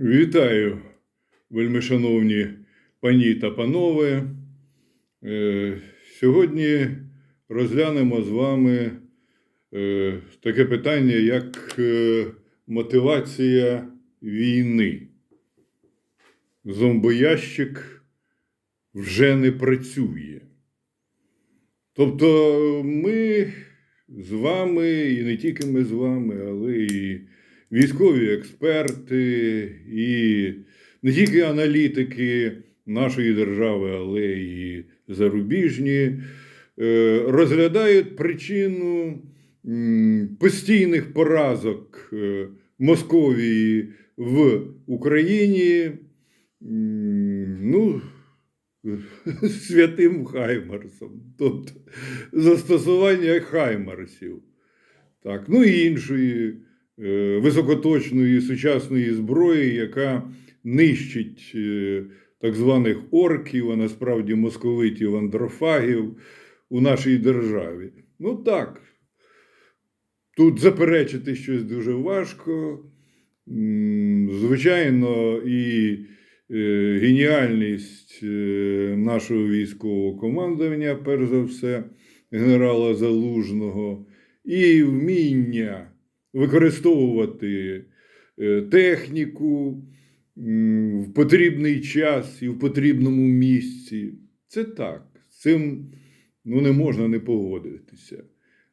Вітаю, вельмишановні пані та панове. Е, Сьогодні розглянемо з вами е, таке питання, як е, мотивація війни. Зомбоящик вже не працює. Тобто ми з вами, і не тільки ми з вами, але і військові експерти, і не тільки аналітики нашої держави, але і зарубіжні, е, розглядають причину постійних поразок е, Московії в Україні. Ну, святим Хаймарсом, тобто застосування Хаймарсів. Так, ну і іншої високоточної сучасної зброї, яка нищить е, так званих орків, а насправді московитів, андрофагів у нашій державі. Ну так, тут заперечити щось дуже важко. Звичайно, і е, геніальність е, нашого військового командування, перш за все, генерала Залужного, і вміння використовувати е, техніку в потрібний час і в потрібному місці. Це так. З цим ну, не можна не погодитися.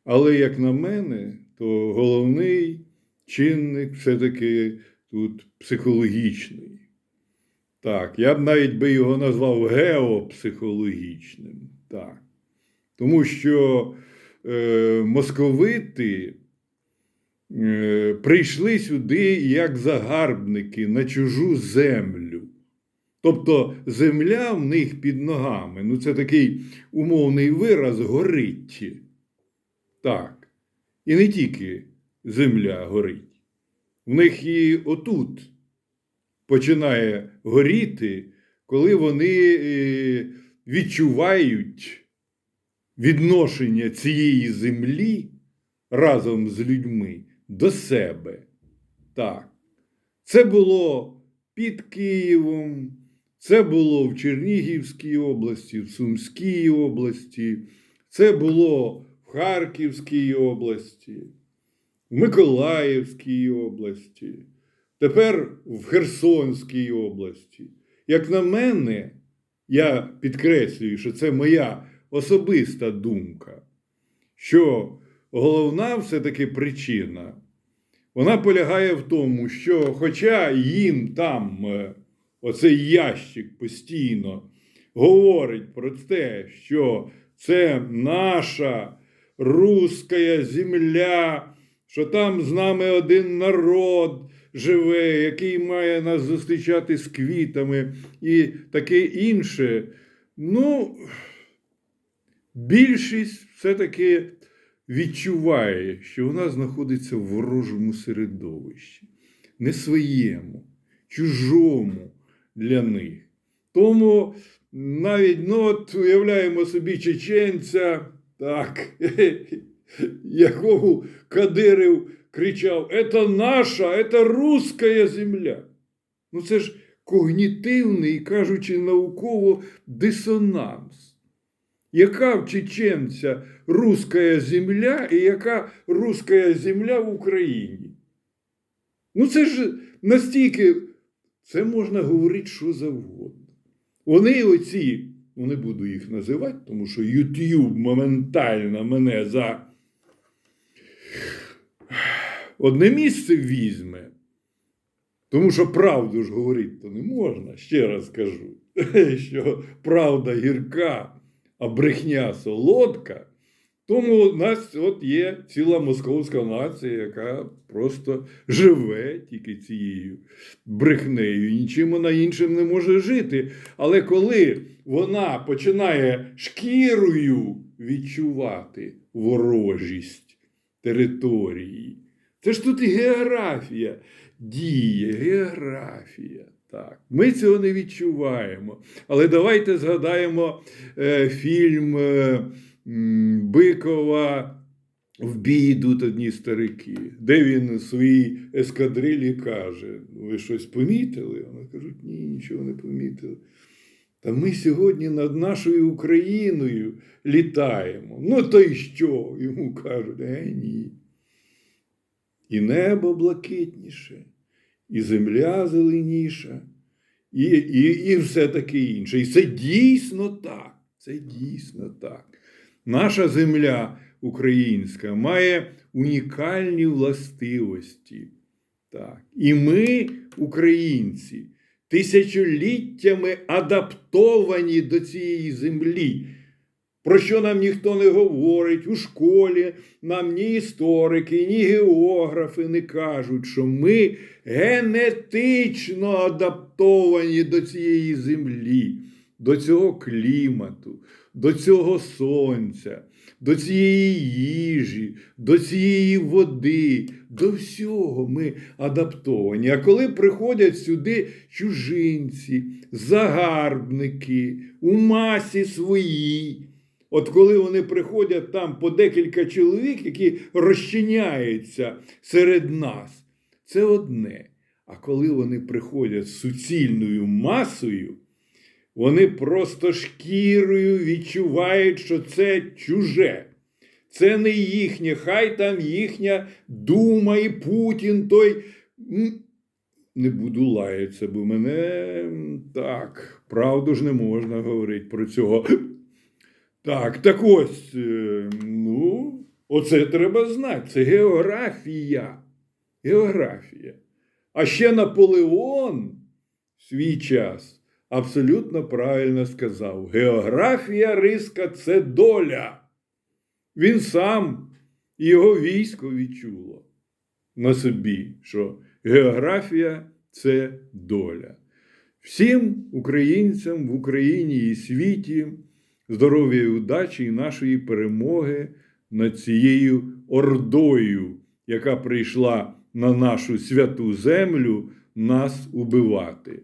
Але, як на мене, то головний чинник все-таки тут психологічний. Так, я б навіть би його назвав геопсихологічним. Так. Тому що е, московити прийшли сюди як загарбники на чужу землю. Тобто земля в них під ногами, ну це такий умовний вираз горить. Так. І не тільки земля горить. В них і отут починає горіти, коли вони е, відчувають відношення цієї землі разом з людьми до себе. Так. Це було під Києвом, це було в Чернігівській області, в Сумській області, це було в Харківській області, в Миколаївській області, тепер в Херсонській області. Як на мене, я підкреслюю, що це моя особиста думка, що головна все-таки причина, вона полягає в тому, що, хоча їм там е, оцей ящик постійно говорить про те, що це наша руська земля, що там з нами один народ живе, який має нас зустрічати з квітами і таке інше. Ну, більшість все-таки відчуває, що вона знаходиться в ворожому середовищі, не своєму, чужому для них. Тому навіть ну, от уявляємо собі чеченця, так, якому Кадирів кричав: «Это наша, это русская земля. Ну це ж когнітивний, кажучи науково, дисонанс. Яка в чеченця руська земля і яка руська земля в Україні? Ну, це ж настільки, це можна говорити що завгодно. Вони оці, ну не буду їх називати, тому що YouTube моментально мене за одне місце візьме. Тому що правду ж говорити то не можна, ще раз скажу, що правда гірка, а брехня солодка. Тому у нас от є ціла московська нація, яка просто живе тільки цією брехнею, нічим вона іншим не може жити. Але коли вона починає шкірою відчувати ворожість території, це ж тут і географія діє, географія. Так, ми цього не відчуваємо. Але давайте згадаємо е, фільм е, Бикова в бій йдуть одні старики, де він у своїй ескадрилі каже: ви щось помітили? Вони кажуть, ні, нічого не помітили. Та ми сьогодні над нашою Україною літаємо. Ну то й що? Йому кажуть, е, ні. І небо блакитніше, і земля зеленіша, і, і, і все таке інше. І це дійсно так. Це дійсно так. Наша земля українська має унікальні властивості. Так. І ми, українці, тисячоліттями адаптовані до цієї землі. Про що нам ніхто не говорить у школі, нам ні історики, ні географи не кажуть, що ми генетично адаптовані до цієї землі, до цього клімату, до цього сонця, до цієї їжі, до цієї води, до всього ми адаптовані. А коли приходять сюди чужинці, загарбники, у масі свої. От коли вони приходять там по декілька чоловік, які розчиняються серед нас, це одне. А коли вони приходять з суцільною масою, вони просто шкірою відчувають, що це чуже. Це не їхнє, хай там їхня дума і Путін той. Не буду лаятися, бо мене так, правду ж не можна говорити про цього. Так, так ось, е, ну, оце треба знати. Це географія. Географія. А ще Наполеон в свій час абсолютно правильно сказав: географія риска це доля. Він сам і його військо відчуло на собі, що географія це доля. Всім українцям в Україні і світі здоров'я і удачі і нашої перемоги над цією ордою, яка прийшла на нашу святу землю нас убивати.